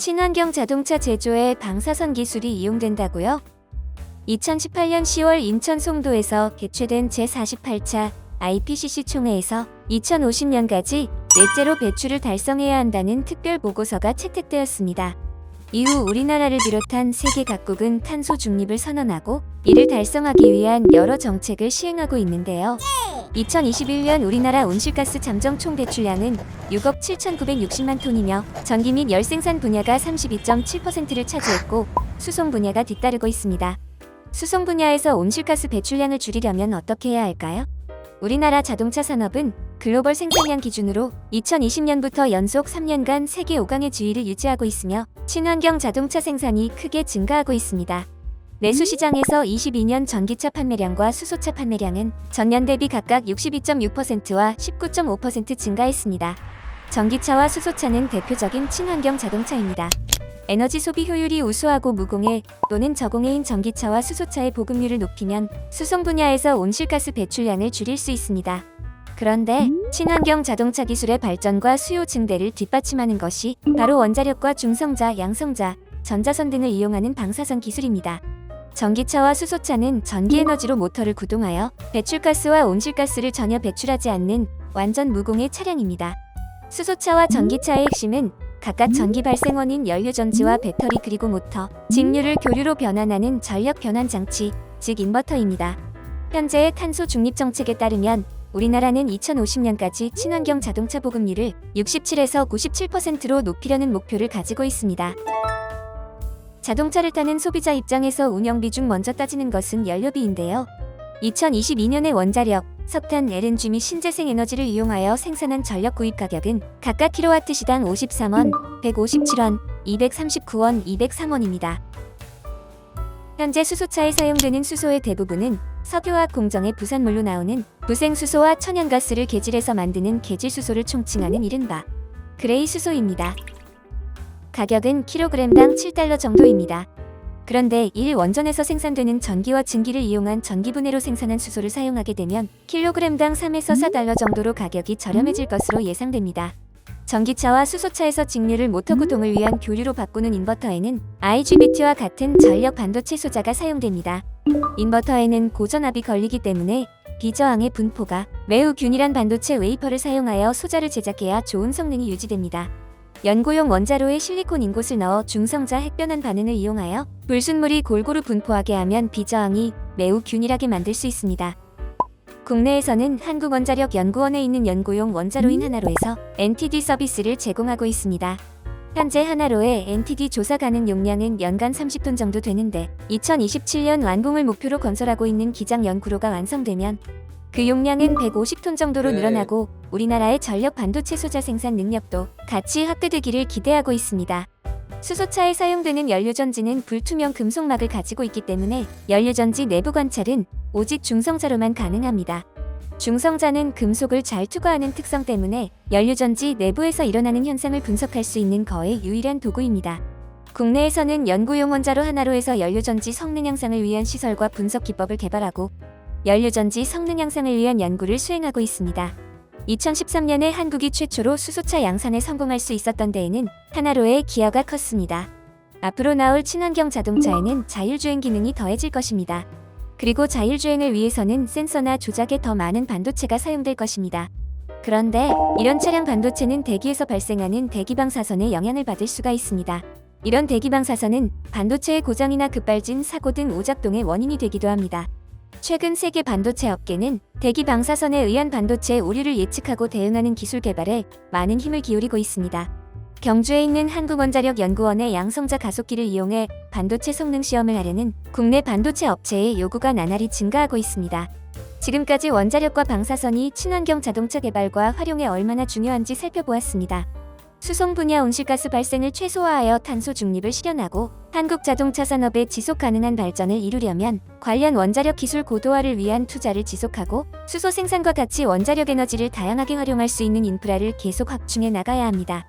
친환경 자동차 제조에 방사선 기술이 이용된다고요? 2018년 10월 인천 송도에서 개최된 제48차 IPCC 총회에서 2050년까지 넷제로 배출을 달성해야 한다는 특별 보고서가 채택되었습니다. 이후 우리나라를 비롯한 세계 각국은 탄소 중립을 선언하고 이를 달성하기 위한 여러 정책을 시행하고 있는데요. 2021년 우리나라 온실가스 잠정 총 배출량은 6억 7,960만 톤이며 전기 및 열 생산 분야가 32.7%를 차지했고 수송 분야가 뒤따르고 있습니다. 수송 분야에서 온실가스 배출량을 줄이려면 어떻게 해야 할까요? 우리나라 자동차 산업은 글로벌 생산량 기준으로 2020년부터 연속 3년간 세계 5강의 지위를 유지하고 있으며 친환경 자동차 생산이 크게 증가하고 있습니다. 내수 시장에서 22년 전기차 판매량과 수소차 판매량은 전년 대비 각각 62.6%와 19.5% 증가했습니다. 전기차와 수소차는 대표적인 친환경 자동차입니다. 에너지 소비 효율이 우수하고 무공해 또는 저공해인 전기차와 수소차의 보급률을 높이면 수송 분야에서 온실가스 배출량을 줄일 수 있습니다. 그런데 친환경 자동차 기술의 발전과 수요 증대를 뒷받침하는 것이 바로 원자력과 중성자, 양성자, 전자선 등을 이용하는 방사선 기술입니다. 전기차와 수소차는 전기 에너지로 모터를 구동하여 배출가스와 온실가스를 전혀 배출하지 않는 완전 무공해 차량입니다. 수소차와 전기차의 핵심은 각각 전기 발생 원인 연료 전지와 배터리 그리고 모터, 직류를 교류로 변환하는 전력 변환 장치, 즉 인버터입니다. 현재의 탄소 중립 정책에 따르면 우리나라는 2050년까지 친환경 자동차 보급률을 67에서 97%로 높이려는 목표를 가지고 있습니다. 자동차를 타는 소비자 입장에서 운영비 중 먼저 따지는 것은 연료비인데요. 2022년에 원자력, 석탄, LNG 및 신재생 에너지를 이용하여 생산한 전력 구입 가격은 각각 킬로와트 시당 53원, 157원, 239원, 203원입니다. 현재 수소차에 사용되는 수소의 대부분은 석유화학 공정의 부산물로 나오는 부생수소와 천연가스를 개질해서 만드는 개질수소를 총칭하는 이른바 그레이 수소입니다. 가격은 킬로그램당 7달러 정도입니다. 그런데 일 원전에서 생산되는 전기와 증기를 이용한 전기분해로 생산한 수소를 사용하게 되면 킬로그램당 3에서 4달러 정도로 가격이 저렴해질 것으로 예상됩니다. 전기차와 수소차에서 직류를 모터 구동을 위한 교류로 바꾸는 인버터에는 IGBT와 같은 전력 반도체 소자가 사용됩니다. 인버터에는 고전압이 걸리기 때문에 비저항의 분포가 매우 균일한 반도체 웨이퍼를 사용하여 소자를 제작해야 좋은 성능이 유지됩니다. 연고용 원자로에 실리콘 인곳을 넣어 중성자 핵변환 반응을 이용하여 불순물이 골고루 분포하게 하면 비저항이 매우 균일하게 만들 수 있습니다. 국내에서는 한국원자력연구원에 있는 연구용 원자로인 하나로에서 NTD 서비스를 제공하고 있습니다. 현재 하나로의 NTD 조사 가능 용량은 연간 30톤 정도 되는데 2027년 완공을 목표로 건설하고 있는 기장 연구로가 완성되면 그 용량은 150톤 정도로 네. 늘어나고 우리나라의 전력 반도체 소자 생산 능력도 같이 확대되기를 기대하고 있습니다. 수소차에 사용되는 연료전지는 불투명 금속막을 가지고 있기 때문에 연료전지 내부 관찰은 오직 중성자로만 가능합니다. 중성자는 금속을 잘 투과하는 특성 때문에 연료전지 내부에서 일어나는 현상을 분석할 수 있는 거의 유일한 도구입니다. 국내에서는 연구용 원자로 하나로에서 연료전지 성능 향상을 위한 시설과 분석 기법을 개발하고 연료전지 성능 향상을 위한 연구를 수행하고 있습니다. 2013년에 한국이 최초로 수소차 양산에 성공할 수 있었던 데에는 하나로의 기여가 컸습니다. 앞으로 나올 친환경 자동차에는 자율주행 기능이 더해질 것입니다. 그리고 자율주행을 위해서는 센서나 조작에 더 많은 반도체가 사용될 것입니다. 그런데 이런 차량 반도체는 대기에서 발생하는 대기방사선에 영향을 받을 수가 있습니다. 이런 대기방사선은 반도체의 고장이나 급발진, 사고 등 오작동의 원인이 되기도 합니다. 최근 세계 반도체 업계는 대기 방사선에 의한 반도체 오류를 예측하고 대응하는 기술 개발에 많은 힘을 기울이고 있습니다. 경주에 있는 한국원자력연구원의 양성자 가속기를 이용해 반도체 성능 시험을 하려는 국내 반도체 업체의 요구가 나날이 증가하고 있습니다. 지금까지 원자력과 방사선이 친환경 자동차 개발과 활용에 얼마나 중요한지 살펴보았습니다. 수송 분야 온실가스 발생을 최소화하여 탄소 중립을 실현하고 한국 자동차 산업의 지속 가능한 발전을 이루려면 관련 원자력 기술 고도화를 위한 투자를 지속하고 수소 생산과 같이 원자력 에너지를 다양하게 활용할 수 있는 인프라를 계속 확충해 나가야 합니다.